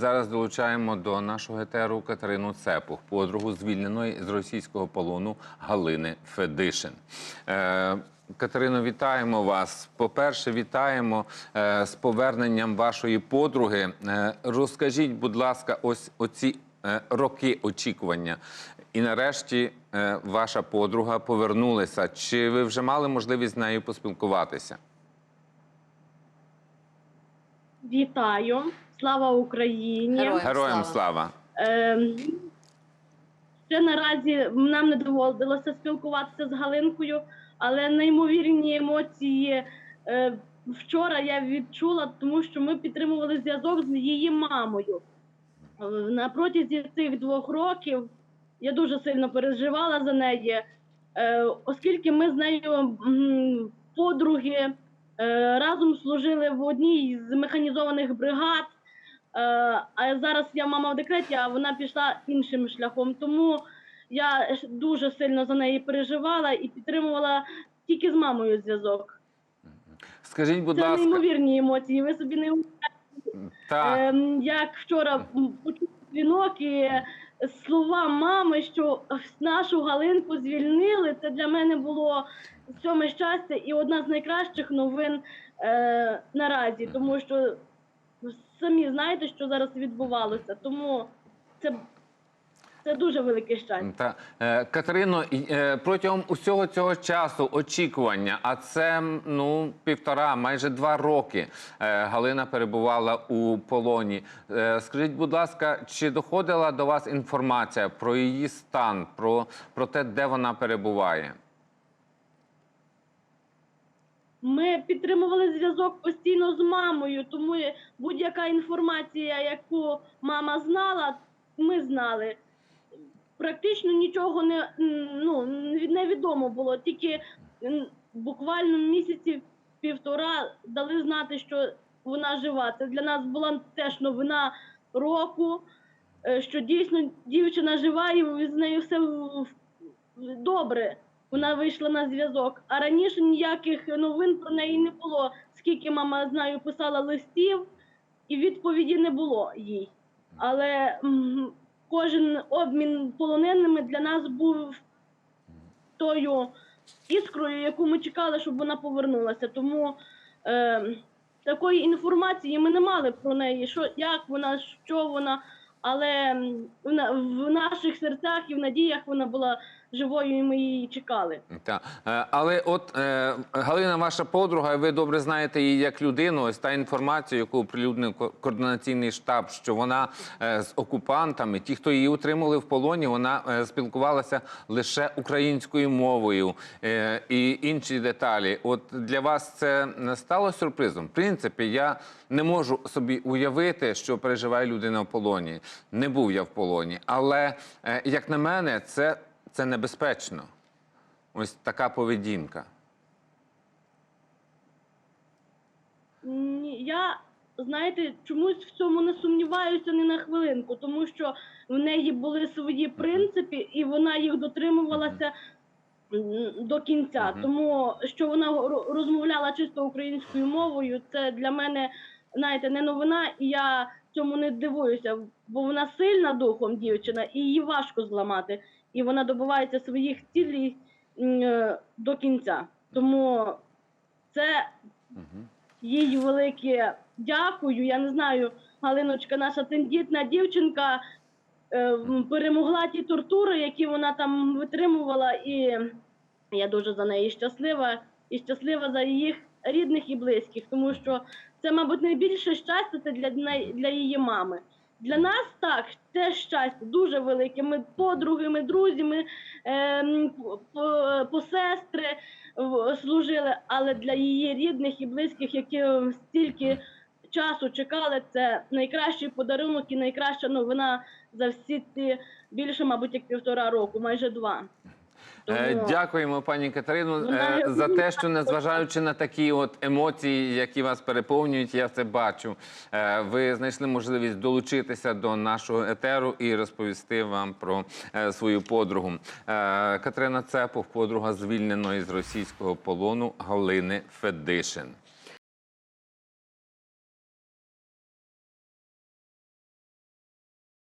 Зараз долучаємо до нашого етеру Катерину Цепух, подругу звільненої з російського полону Галини Федишин. Е, Катерино, вітаємо вас. По-перше, вітаємо е, з поверненням вашої подруги. Е, розкажіть, будь ласка, ось оці е, роки очікування. І нарешті е, ваша подруга повернулася. Чи ви вже мали можливість з нею поспілкуватися? Вітаю! Слава Україні! Героям Героям слава. слава! Ем, ще наразі нам не доводилося спілкуватися з Галинкою, але неймовірні емоції е, вчора я відчула, тому що ми підтримували зв'язок з її мамою. Е, На протязі цих двох років я дуже сильно переживала за неї, е, оскільки ми з нею подруги е, разом служили в одній з механізованих бригад. Е, А зараз я мама в декреті, а вона пішла іншим шляхом. Тому я дуже сильно за неї переживала і підтримувала тільки з мамою зв'язок. Скажіть, будь Це неймовірні емоції. Ви собі не так. Ем, як вчора почув дзвінок і слова мами, що нашу Галинку звільнили. Це для мене було сьоме щастя і одна з найкращих новин е, наразі, тому що самі знаєте, що зараз відбувалося. Тому це, це дуже велике щастя. Та е, Катерино, е, протягом усього цього часу очікування, а це ну півтора, майже два роки. Е, Галина перебувала у полоні. Е, скажіть, будь ласка, чи доходила до вас інформація про її стан, про, про те, де вона перебуває? Ми підтримували зв'язок постійно з мамою, тому будь-яка інформація, яку мама знала, ми знали. Практично нічого не, ну, невідомо було. Тільки буквально місяці півтора дали знати, що вона жива. Це для нас була теж новина року, е, що дійсно дівчина жива і з нею все добре. Вона вийшла на зв'язок. А раніше ніяких новин про неї не було. Скільки мама знаю, писала листів, і відповіді не було їй. Але кожен обмін полоненими для нас був тою іскрою, яку ми чекали, щоб вона повернулася. Тому е, такої інформації ми не мали про неї, що як вона, що вона. Але в, в наших серцях і в надіях вона була живою, і ми її чекали. Та. Е, Але от е, Галина, ваша подруга, і ви добре знаєте її як людину. Ось та інформація, яку оприлюднив координаційний штаб, що вона е, з окупантами, ті, хто її утримали в полоні, вона спілкувалася лише українською мовою і інші деталі. От для вас це не стало сюрпризом? В принципі, я не можу собі уявити, що переживає людина в полоні. Не був я в полоні, але як на мене, це, це небезпечно. Ось така поведінка. Ні, Я, знаєте, чомусь в цьому не сумніваюся ні на хвилинку, тому що в неї були свої принципи, і вона їх дотримувалася до кінця. Мгм. Тому що вона розмовляла чисто українською мовою, це для мене, знаєте, не новина, і я цьому не дивуюся, бо вона сильна духом дівчина, і її важко зламати. І вона добивається своїх цілей е, до кінця. Тому це їй велике дякую. Я не знаю, Галиночка, наша тендітна дівчинка е, перемогла ті тортури, які вона там витримувала, і я дуже за неї щаслива і щаслива за їх рідних і близьких, тому що це, мабуть, найбільше щастя це для, для її мами. Для нас так теж щастя дуже велике. Ми подруги, ми друзі, ми по- посестри служили, але для її рідних і близьких, які стільки часу чекали, це найкращий подарунок і найкраща новина за всі ці більше, мабуть, як півтора року, майже два. Е, Дякуємо, пані Катерино, Вона е, за те, що незважаючи на такі от емоції, які вас переповнюють, я це бачу. е, Ви знайшли можливість долучитися до нашого етеру і розповісти вам про свою подругу. Катерина Цепов, подруга звільненої з російського полону Галини Федишин.